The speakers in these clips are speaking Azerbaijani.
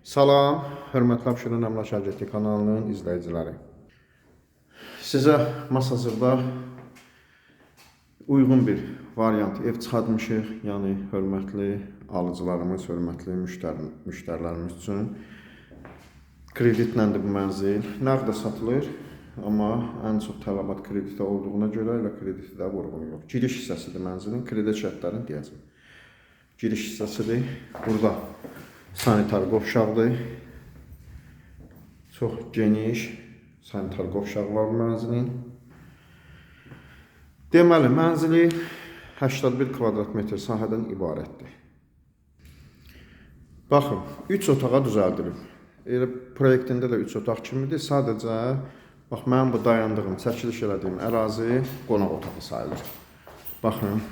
Salam, hörmətli Abşeron Əmlak Agentliyi kanalının izləyiciləri. Sizə masazırda uyğun bir variant ev çıxartmışıq. Yəni hörmətli alıcılarımız, hörmətli müştəri, müştərilərimiz üçün kreditlə də bu mənzil nəqdə satılır. Amma ən çox tələbat kreditə olduğuna görə elə kreditdə vurğun yox. Giriş hissəsidir mənzilin, kredit şərtlərini deyəcəm. Giriş hissəsidir. Burada sanitar qovşaqdır. Çox geniş sanitar qovşaq var mənzilin. Deməli, mənzili 81 kvadrat metr sahədən ibarətdir. Baxın, 3 otağa düzəldilib. Elə proyektində də 3 otaq kimidir. Sadəcə bax mənim bu dayandığım, çəkiliş elədiyim ərazi qonaq otağı sayılır. Baxın,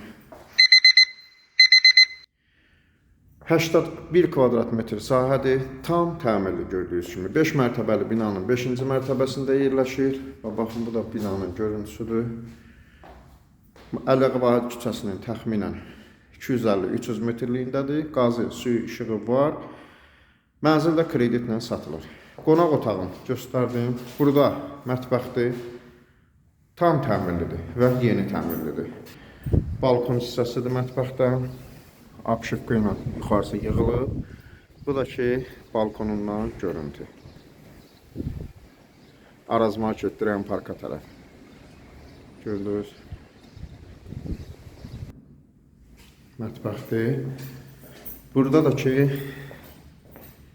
81 kvadrat metr sahədir. Tam təmirli gördüyünüz kimi 5 mərtəbəli binanın 5-ci mərtəbəsində yerləşir. Və baxın bu da binanın görüntüsüdür. Əliağa Vahid küçəsinin təxminən 250-300 metrliyindədir. Qazı, suyu, işığı var. Mənzildə kreditlə satılır. Qonaq otağını göstərdim. Burada mətbəxdir. Tam təmirlidir və yeni təmirlidir. Balkon hissəsidir mətbəxdən. Apşıqqı ilə yuxarısı yığılıb. Bu da ki, balkonundan görüntü. Araz Market Diren Parka tərəf. Gördünüz. Mətbəxdir. Burada da ki,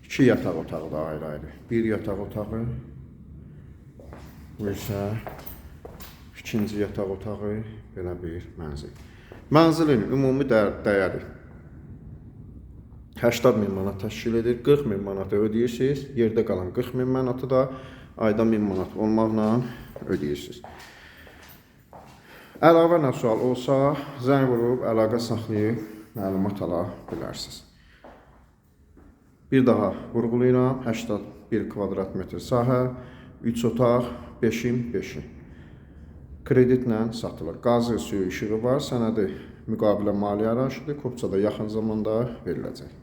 iki yataq otağı da ayrı-ayrı. Bir yataq otağı. Bu isə ikinci yataq otağı, belə bir mənzil. Mənzilin ümumi də dəyəri 80 min manat təşkil edir. 40 min manatı ödəyirsiniz. Yerdə qalan 40 min manatı da ayda 1000 manat olmaqla ödəyirsiniz. Əlavə nə sual olsa, zəng vurub əlaqə saxlayıb məlumat ala bilərsiniz. Bir daha vurğulayıram, 81 kvadrat metr sahə, 3 otaq, 5-in 5-i. Kreditlə satılır. Qazı, suyu, işığı var, sənədi müqavilə maliyyə araşıdır. Kopçada yaxın zamanda veriləcək.